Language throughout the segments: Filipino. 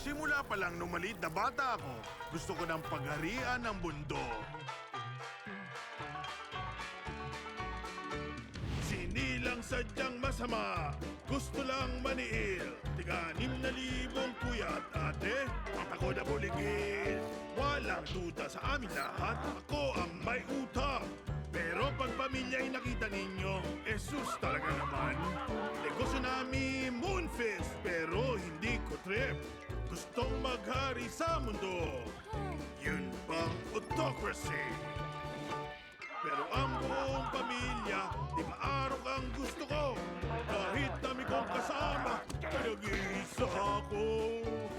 Simula pa lang nung maliit na bata ako, gusto ko ng pagharian ng mundo. Sinilang sadyang masama, gusto lang maniil. Tiganim na libong kuya at ate, at ako na buligil. Walang duda sa amin lahat, ako ang may utang. Pero pag pamilya'y nakita ninyo, esus talaga naman. Negosyo namin Maghari sa mundo. Yun bang autocracy? Pero ang buong pamilya, di maarok ang gusto ko. Kahit dami kong kasama, nag-iisa ako.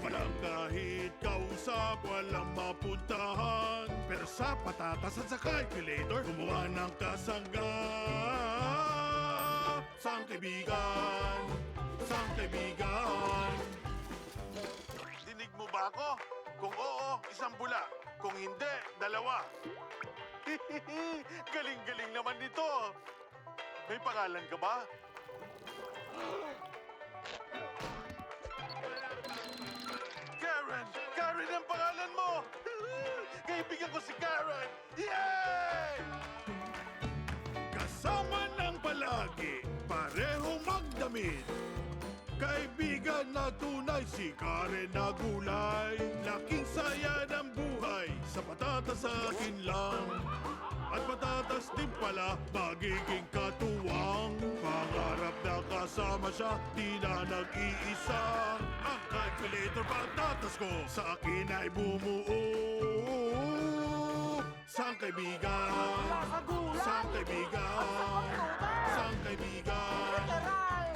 Walang kahit kausap, walang mapuntahan. Pero sa patatas at sa calculator, gumawa ng kasangga. Sang kaibigan, sang kaibigan. Dinig mo ba ako? Kung oo, isang bula. Kung hindi, dalawa. Galing-galing naman nito. May pangalan ka ba? Karen! Karen ang pangalan mo! Kaibigan ko si Karen! Yay! Kasama ng palagi, parehong magdamit. Kaibigan na tunay, si Karen na gulay. Laking saya ng buhay, sa patatas sa akin lang. At patatas din pala, magiging katuwang. Pangarap na kasama siya, di na nag-iisa. Ang calculator patatas ko, sa akin ay bumuo. Sang kaibigan, sang kaibigan, sang kaibigan,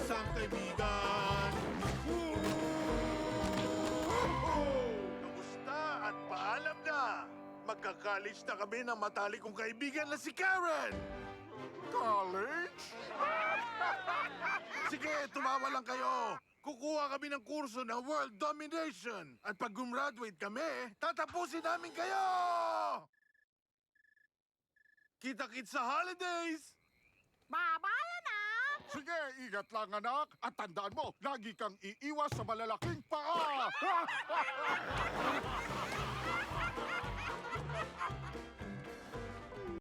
sang kaibigan. Magka-college na kami ng matalik kong kaibigan na si Karen! College? Sige, tumawa lang kayo. Kukuha kami ng kurso ng World Domination. At pag gumraduate kami, tatapusin namin kayo! Kita-kits sa holidays! Babaya na! Sige, ingat lang anak. At tandaan mo, lagi kang iiwas sa malalaking paa.